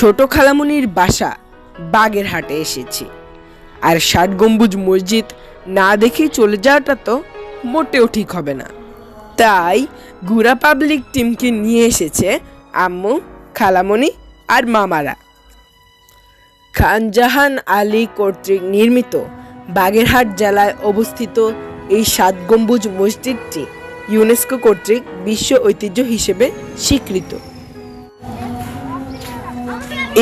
ছোট খালামুনির বাসা বাগেরহাটে এসেছি। আর ষাট গম্বুজ মসজিদ না দেখে চলে যাওয়াটা তো মোটেও ঠিক হবে না। তাই গুড়া পাবলিক টিমকে নিয়ে এসেছে আম্মু খালামণি আর মামারা। খানজাহান আলী কর্তৃক নির্মিত বাগেরহাট জেলায় অবস্থিত এই সাত গম্বুজ মসজিদটি ইউনেস্কো কর্তৃক বিশ্ব ঐতিহ্য হিসেবে স্বীকৃত।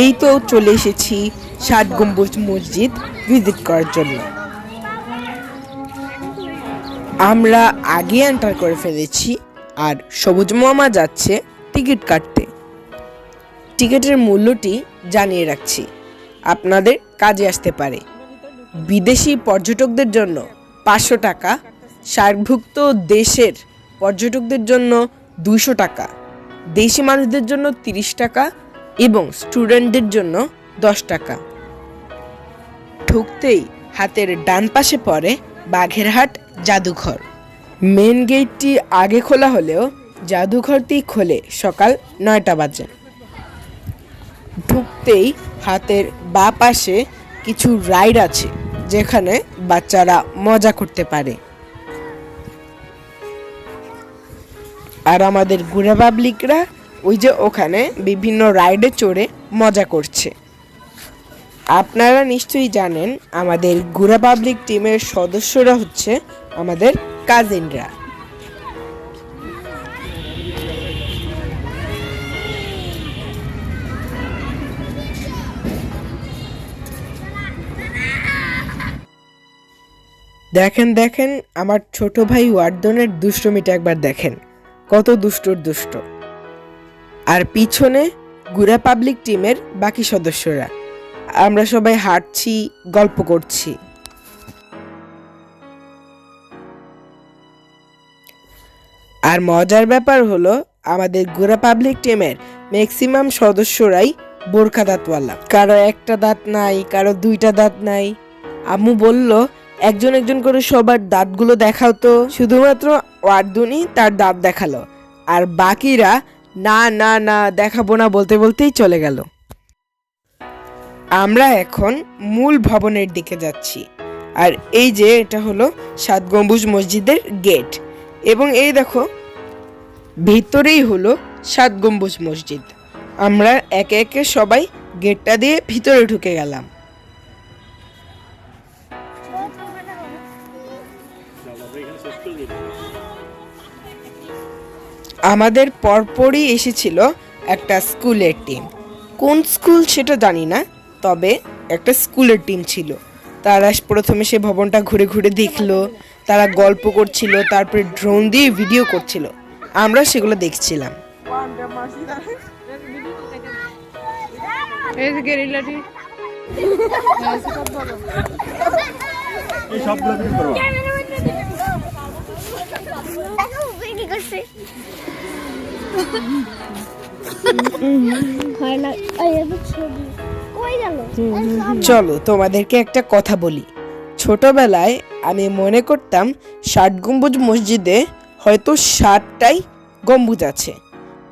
এই তো চলে এসেছি ষাট গম্বুজ মসজিদ ভিজিট করার জন্য। আমরা আগে এন্টার করে ফেলেছি আর সবুজ মামা যাচ্ছে টিকিট কাটতে। টিকিটের মূল্যটি জানিয়ে রাখছি। আপনাদের কাজে আসতে পারে। বিদেশি পর্যটকদের জন্য পাঁচশো টাকা, সার্কভুক্ত দেশের পর্যটকদের জন্য দুইশো টাকা, দেশি মানুষদের জন্য তিরিশ টাকা এবং স্টুডেন্টদের জন্য দশ টাকা। ঢুকতেই হাতের ডান পাশে পড়ে বাঘেরহাট জাদুঘর। মেন গেটটি আগে খোলা হলেও জাদুঘরটি খোলে সকাল নয়টা বাজে। ঢুকতেই হাতের বা পাশে কিছু রাইড আছে, যেখানে বাচ্চারা মজা করতে পারে। আর আমাদের গুড়া পাবলিকরা ওই যে ওখানে বিভিন্ন রাইডে চড়ে মজা করছে। আপনারা নিশ্চয়ই জানেন, আমাদের গুড়া পাবলিক টিমের সদস্যরা হচ্ছে আমাদের কাজিনরা। দেখেন দেখেন, আমার ছোট ভাই ওয়ার্দনের দুষ্টমিটা একবার দেখেন। কত দুষ্টর দুষ্ট। আর পিছনে গুড়া পাবলিক টিমের বাকি সদস্যরা। আমরা সবাই হাঁটছি, গল্প করছি। আর মজার ব্যাপার হলো, আমাদের গুড়া পাবলিক টিমের ম্যাক্সিমাম সদস্যরাই বোরখা দাঁতওয়ালা। কারও একটা দাঁত নাই, কারও দুইটা দাঁত নাই। আম্মু বলল, একজন একজন করে সবার দাঁতগুলো দেখাও তো। শুধুমাত্র ওয়ার্দুনি তার দাঁত দেখাল। আর বাকিরা না না না, দেখাবো না বলতে বলতেই চলে গেল। আমরা এখন মূল ভবনের দিকে যাচ্ছি। আর এই যে এটা হলো সাত গম্বুজ মসজিদের গেট। এবং এই দেখো, ভিতরেই হলো সাত গম্বুজ মসজিদ। আমরা একে একে সবাই গেটটা দিয়ে ভিতরে ঢুকে গেলাম। আমাদের পরপরই এসেছিল একটা স্কুলের টিম। কোন স্কুল সেটা জানি না তবে একটা স্কুলের টিম ছিল। তারা প্রথমে সে ভবনটা ঘুরে ঘুরে দেখল তারা গল্প করছিল তারপরে ড্রোন দিয়ে ভিডিও করছিল। আমরা সেগুলো দেখছিলাম। এই চলো, তোমাদেরকে একটা কথা বলি। ছোটবেলায় আমি মনে করতাম ষাট গম্বুজ মসজিদে হয়তো ষাটটাই গম্বুজ আছে।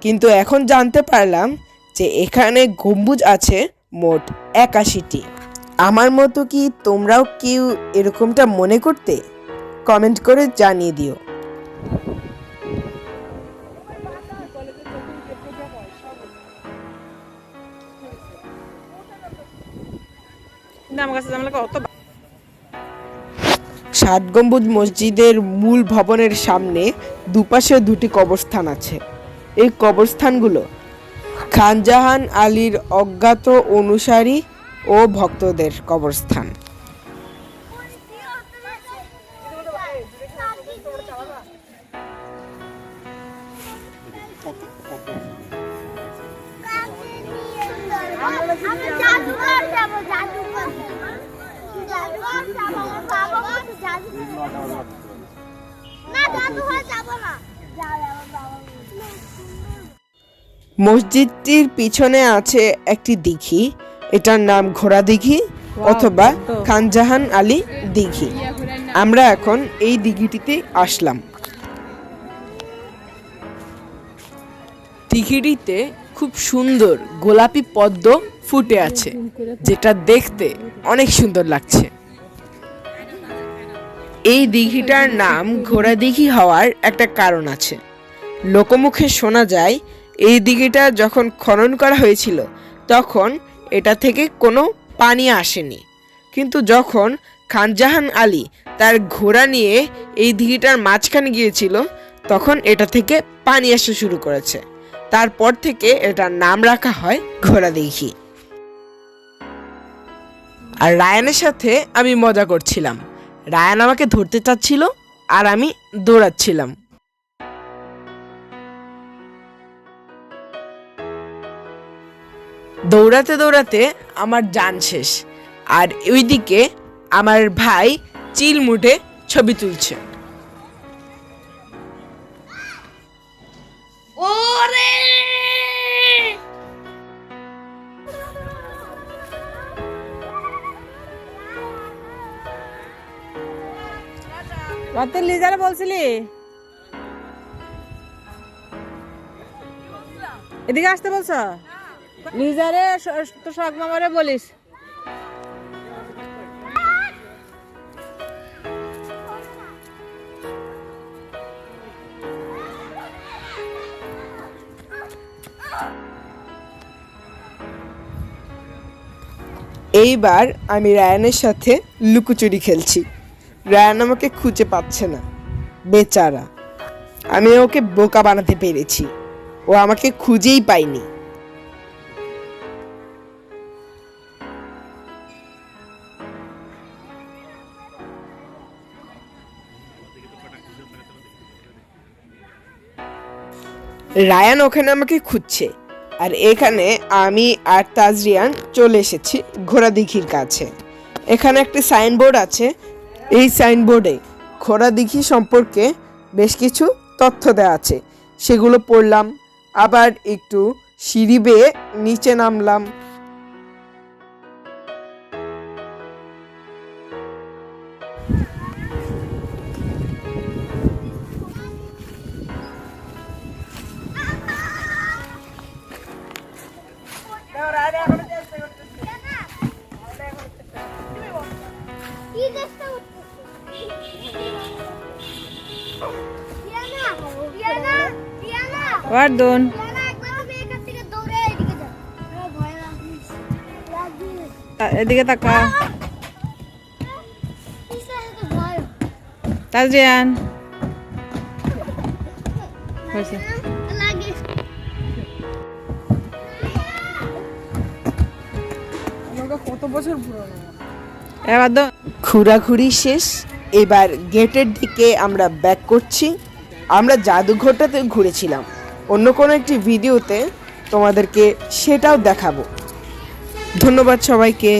কিন্তু এখন জানতে পারলাম যে এখানে গম্বুজ আছে মোট একাশিটি। আমার মতো কি তোমরাও কেউ এরকমটা মনে করতে? কমেন্ট করে জানিয়ে দিও। ষাট গম্বুজ মসজিদের মূল ভবনের সামনে দুপাশে দুটি কবরস্থান আছে। এই কবরস্থানগুলো খানজাহান আলীর অজ্ঞাত অনুসারী ও ভক্তদের কবরস্থান। আমরা জাদুঘর যাব জাদুঘর। মসজিদটির পিছনে আছে একটি দিঘি। এটার নাম ঘোড়া দিঘি অথবা খানজাহান আলী দিঘি। আমরা এখন এই দিঘিটিতে আসলাম। দিঘিটিতে খুব সুন্দর গোলাপি পদ্ম ফুটে আছে, যেটা দেখতে অনেক সুন্দর লাগছে। এই দিঘিটার নাম ঘোড়া দিঘি হওয়ার একটা কারণ আছে। লোকমুখে শোনা যায়, এই দিঘিটা যখন খনন করা হয়েছিল, তখন এটা থেকে কোনো পানি আসেনি। কিন্তু যখন খানজাহান আলী তার ঘোড়া নিয়ে এই দিঘিটার মাঝখানে গিয়েছিল, তখন এটা থেকে পানি আসা শুরু করেছে। তারপর থেকে এটার নাম রাখা হয় ঘোড়া দিঘি আর রায়ানের সাথে আমি মজা করছিলাম। রায়ান আমাকে ধরতে চাচ্ছিল আর আমি দৌড়াচ্ছিলাম। দৌড়াতে দৌড়াতে আমার যান শেষ। আর ওইদিকে আমার ভাই চিল মুঠে ছবি তুলছে। রাতে লিজারে বলছিলি? এদিকে আসতে বলছ? লিজারে তো শখ মামারে বলিস। এইবার আমি রায়ানের সাথে লুকোচুরি খেলছি। রায়ান আমাকে খুঁজে পাচ্ছে না। বেচারা। আমি ওকে বোকা বানাতে পেরেছি। ও আমাকে খুঁজেই পায়নি। রায়ান ওখানে আমাকে খুঁজছে। আর এখানে আমি আর তাজরিয়ান চলে এসেছি ঘোড়া দিঘির কাছে। এখানে একটি সাইনবোর্ড আছে এই সাইনবোর্ডে খোরা দিঘি সম্পর্কে বেশ কিছু তথ্য দেওয়া আছে। সেগুলো পড়লাম, আবার একটু সিঁড়ি বেয়ে নিচে নামলাম। দৌড়ে এদিকে তাকা। কিসের এত ভয়? তাজিয়ান হয়েছে এবার দো ঘোরাঘুরি শেষ এবার গেটের দিকে আমরা ব্যাক করছি। আমরা জাদুঘরটাতে ঘুরেছিলাম। অন্য কোনো একটি ভিডিওতে তোমাদেরকে সেটাও দেখাবো। ধন্যবাদ সবাইকে।